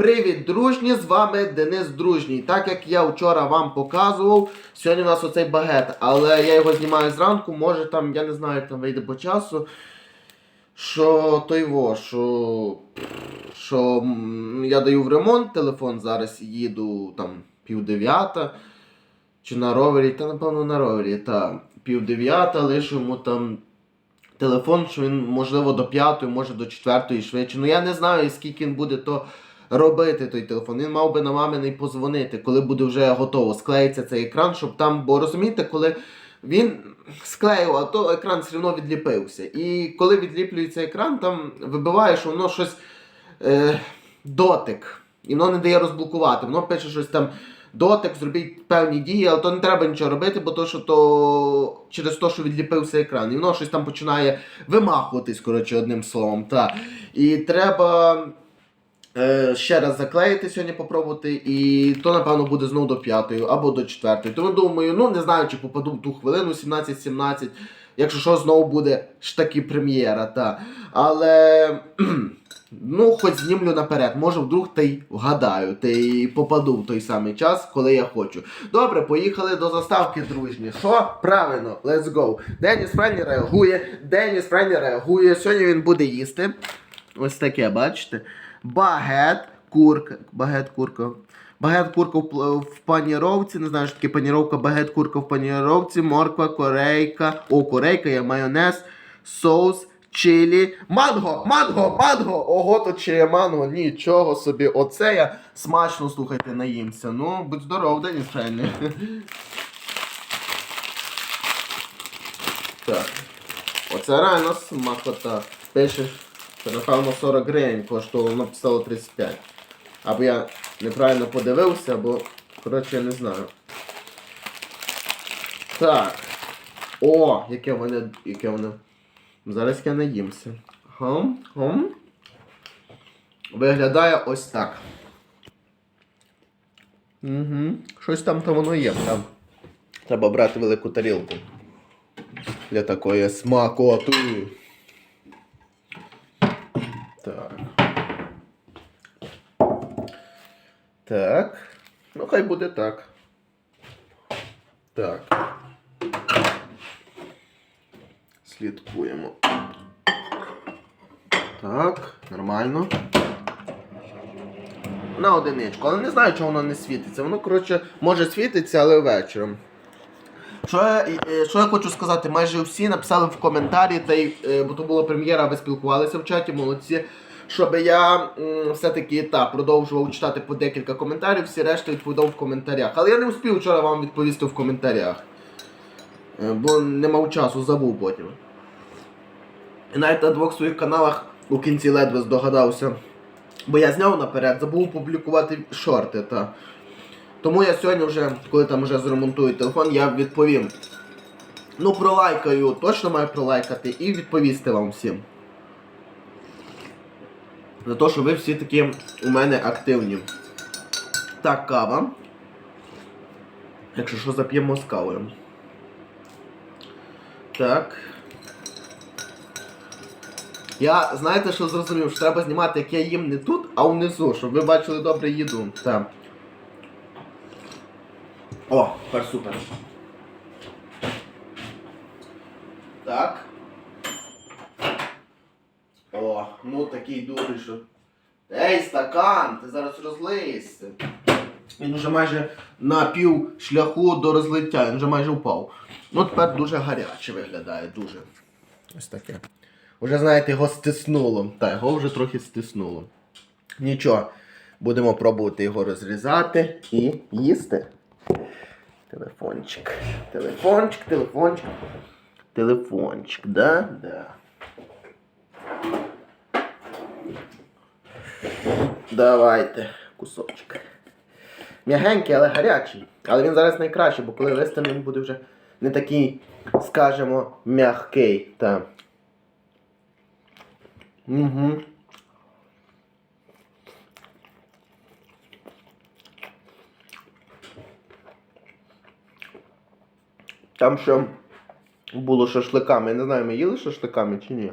Привіт, дружні! З вами Денис Дружній. Так як я вчора вам показував, сьогодні у нас оцей багет, але я його знімаю зранку, може там, я не знаю, як там вийде по часу. Що той во, що, що я даю в ремонт телефон, зараз їду там пів дев'ята. Чи на ровері, та напевно на ровері, та пів дев'ята, лишу йому там телефон, що він можливо до п'ятої, може до четвертої швидше. Ну я не знаю, скільки він буде то робити той телефон. Він мав би на маминий позвонити, коли буде вже готово. Склеїться цей екран, щоб там, бо розумієте, коли він склеїв, а то екран все одно відліпився. І коли відліплюється екран, там вибиває, що воно щось е, дотик. І воно не дає розблокувати. Воно пише щось там. Дотик, зробіть певні дії, але то не треба нічого робити, бо то, що то через те, що відліпився екран. І воно щось там починає вимахуватись, коротше, одним словом. Та. І треба ще раз заклеїти сьогодні, попробувати, і то, напевно, буде знову до п'ятої або до четвертої. Тому думаю, ну не знаю, чи попаду в ту хвилину 17-17. Якщо що, знову буде ж таки прем'єра. Та. Але. Ну, хоч знімлю наперед, може вдруг та й вгадаю, та й попаду в той самий час, коли я хочу. Добре, поїхали до заставки, дружні. Що? Правильно, let's go. Деніс Френні реагує, Деніс Френні реагує. Сьогодні він буде їсти. Ось таке, бачите? Багет, курка. Багет, курка. Багет, курка в, паніровці. Не знаю, що таке паніровка, багет, курка в паніровці, морква, корейка. О, корейка є майонез, соус. Чилі, манго, манго, манго! Ого, то чи манго, нічого собі. Оце я смачно, слухайте, наїмся. Ну, будь здоров, Деніс Френні. Так. Оце реально смакота. Пише, що напевно 40 гривень коштувало, написало 35. Або я неправильно подивився, бо, коротше, я не знаю. Так. О, яке вони. яке воно. Зараз я наїмся. Хом, хом. Виглядає ось так. Угу. Щось там то воно є. Там. Треба брати велику тарілку. Для такої смакоти. Так. Так. Ну, хай буде так. Так. Слідкуємо. Так, нормально. На одиничку. Але не знаю, чого воно не світиться. Воно, коротше, може світиться, але вечором. Що я, е, що я хочу сказати, майже всі написали в коментарі, та й, е, бо то була прем'єра, ви спілкувалися в чаті, молодці. Щоб я все-таки та, продовжував читати по декілька коментарів, всі решта відповідав в коментарях. Але я не успів вчора вам відповісти в коментарях. Е, Бо не мав часу, забув потім. І навіть на двох своїх каналах у кінці ледве здогадався. Бо я зняв наперед, забув публікувати шорти. Та. Тому я сьогодні вже, коли там вже зремонтую телефон, я відповім. Ну, пролайкаю, точно маю пролайкати і відповісти вам всім. За те, що ви всі такі у мене активні. Так, кава. Якщо що, зап'ємо з кавою. Так. Я, знаєте, що зрозумів, що треба знімати, як я їм не тут, а внизу, щоб ви бачили добре їду. Так. О, тепер супер. Так. О, ну такий дурий, що. Ей, стакан, ти зараз розлиєшся. Він вже майже на пів шляху до розлиття, він вже майже впав. Ну тепер дуже гаряче виглядає, дуже. Ось таке. Уже, знаєте, його стиснуло. Так, його вже трохи стиснуло. Нічого. Будемо пробувати його розрізати і їсти. Телефончик. Телефончик, телефончик. Телефончик, да? Да. Давайте кусочок. М'ягенький, але гарячий. Але він зараз найкращий, бо коли вистане, він буде вже не такий, скажімо, м'який. Та. Угу. Там ще було шашликами. Я не знаю, ми їли шашликами чи ні.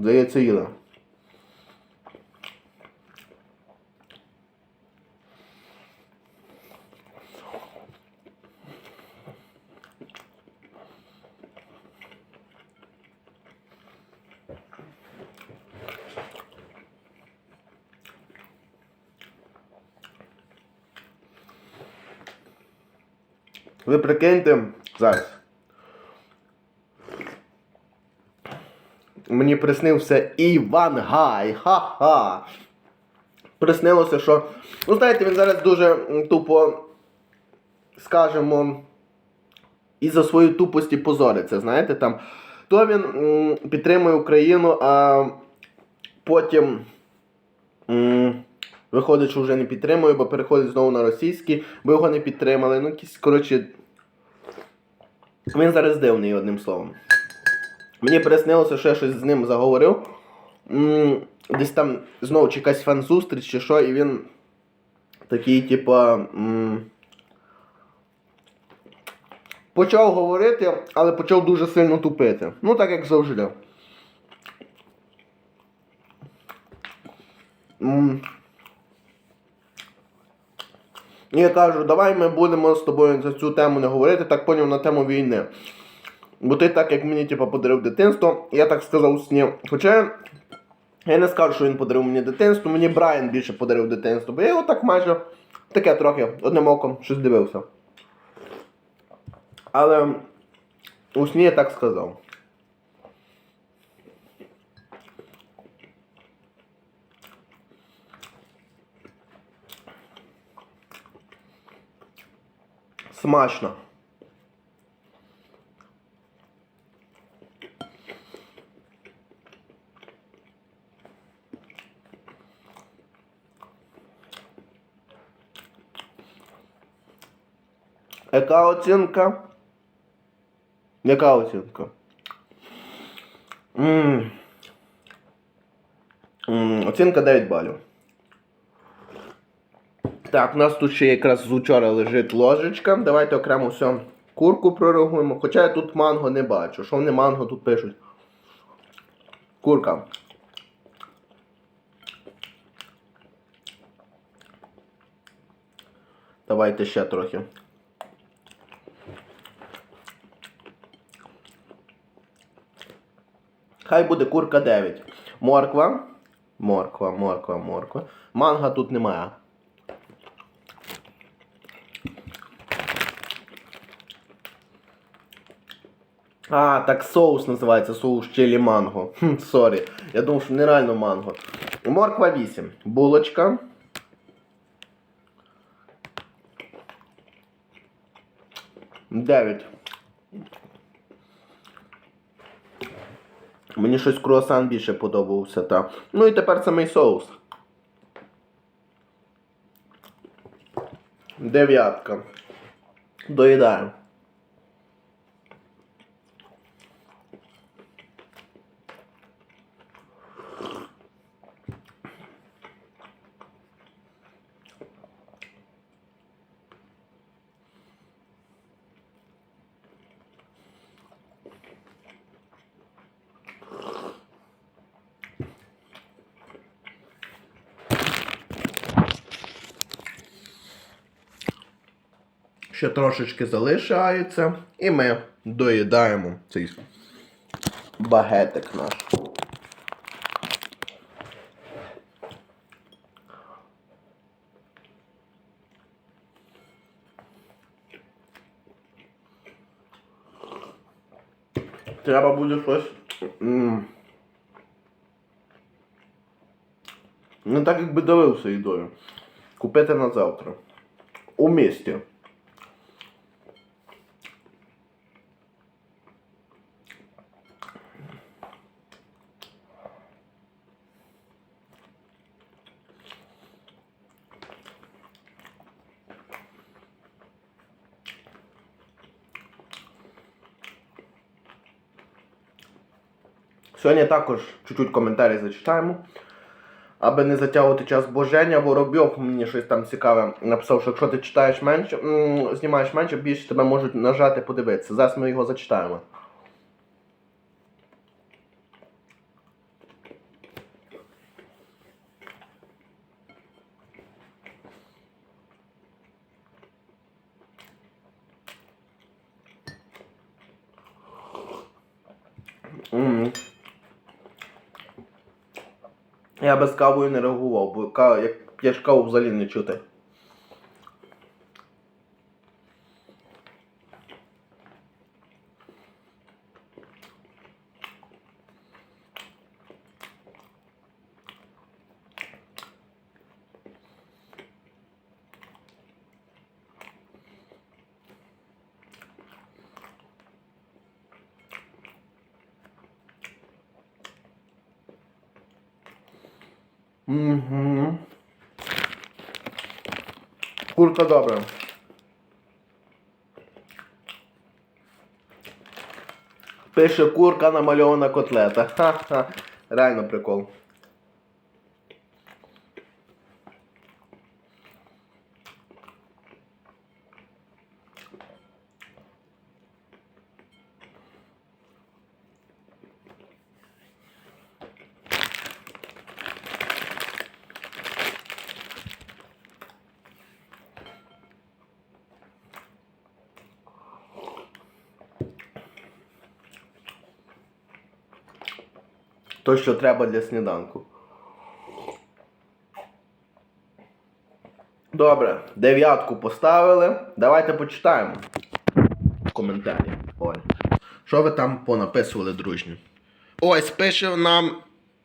Здається, їла. Ви прикиньте зараз. Мені приснився Іван Гай. Ха-ха. Приснилося, що. Ну, знаєте, він зараз дуже тупо, скажімо, із-за своєї тупості позориться. Знаєте, там. То він м, підтримує Україну, а потім. м, Виходить, що вже не підтримує, бо переходить знову на російський, бо його не підтримали. Ну, якісь, коротше. Він зараз дивний, одним словом. Мені приснилося, що я щось з ним заговорив. Десь там знову чи якась фан-зустріч, чи що, і він такий, типа. Почав говорити, але почав дуже сильно тупити. Ну, так як завжди. І я кажу, давай ми будемо з тобою за цю тему не говорити, так поняв на тему війни. Бо ти так, як мені типу, подарив дитинство, я так сказав у сні. Хоча я не скажу, що він подарив мені дитинство, мені Брайан більше подарив дитинство, бо я його так майже таке трохи одним оком щось дивився. Але у сні я так сказав. Смачно. Яка оцінка? Яка оцінка? М. М, Оцінка 9 балів. Так, у нас тут ще якраз з учора лежить ложечка. Давайте окремо все курку пророгуємо. Хоча я тут манго не бачу. Що вони манго тут пишуть? Курка. Давайте ще трохи. Хай буде курка 9. Морква. Морква, морква, морква. Манга тут немає. А, так соус називається соус чилі манго. Хм, сорі. Я думав, що нереально манго. Морква 8. Булочка. Дев'ять. Мені щось круасан більше подобався, та. Ну і тепер самий соус. Дев'ятка. Доїдаємо. Ще трошечки залишається. І ми доїдаємо цей багетик наш. Треба буде щось. Не так якби давився їдою. Купити на завтра. У місті. Сьогодні також чуть-чуть коментарі зачитаємо. Аби не затягувати час боження, Воробйов мені щось там цікаве написав, що якщо ти читаєш менше, знімаєш менше, більше тебе можуть нажати подивитися. Зараз ми його зачитаємо. М. Я без кавою не реагував, бо як п'єш каву взагалі не чути. Угу. Курка добра. Пише курка намальована котлета. Ха-ха. Реально прикол. То, що треба для сніданку. Добре, дев'ятку поставили. Давайте почитаємо. Коментарі. Ой. Що ви там понаписували, дружні? Ось пише нам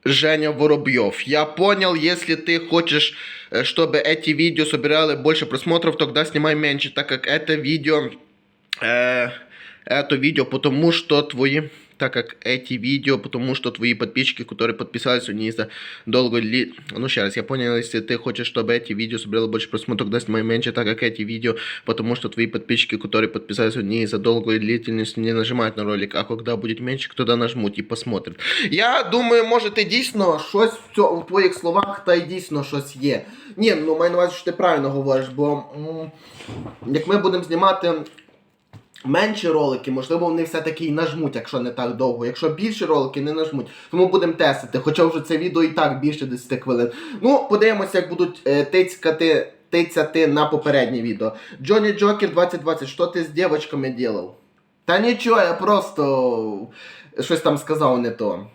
Женя Воробьев. Я понял, если ты хочешь, э, чтобы эти видео собирали больше просмотров, тогда снимай меньше, так как это видео, э, это видео, потому что твои, так как эти видео, потому что твои подписчики, которые подписались, они за долго ли... Ну, еще раз, я понял, если ты хочешь, чтобы эти видео собирали больше просмотров, тогда снимай меньше, так как эти видео, потому что твои подписчики, которые подписались, они за долгую длительность не нажимают на ролик, а когда будет меньше, тогда нажмут і посмотрят. Я думаю, може ти дійсно щось в, цьо, в твоїх словах, та й дійсно щось є. Ні, ну маю на увазі, що ти правильно говориш, бо м, як ми будемо знімати менші ролики, можливо, вони все-таки і нажмуть, якщо не так довго. Якщо більші ролики, не нажмуть. Тому будемо тестити. Хоча вже це відео і так більше 10 хвилин. Ну, подивимося, як будуть е, тицькати. Тицяти на попереднє відео. Джонні Джокер 2020, що ти з дівчатками делал? Та нічого, я просто щось там сказав не то.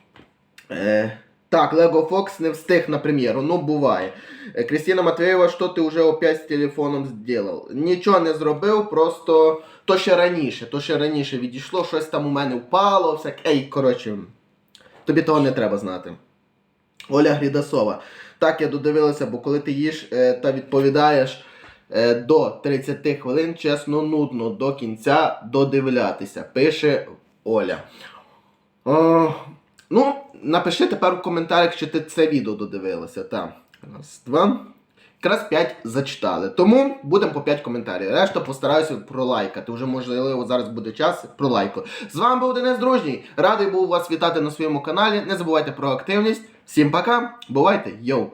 Е, так, Лего Фокс не встиг на прем'єру, ну буває. Е, Крістіна Матвеєва, що ти вже опять з телефоном зробив? Нічого не зробив, просто то ще раніше, то ще раніше відійшло, щось там у мене впало, всяк. Ей, коротше, тобі того не треба знати. Оля Грідасова. Так, я додивилася, бо коли ти їш е, та відповідаєш е, до 30 хвилин, чесно, нудно до кінця додивлятися. Пише Оля. О, ну, напиши тепер у коментарях, чи ти це відео додивилася. Так. Раз, два. Якраз 5 зачитали. Тому будемо по 5 коментарів. Решта постараюся пролайкати. Вже можливо зараз буде час пролайку. З вами був Денис Дружній. Радий був вас вітати на своєму каналі. Не забувайте про активність. Всім пока. Бувайте, йоу!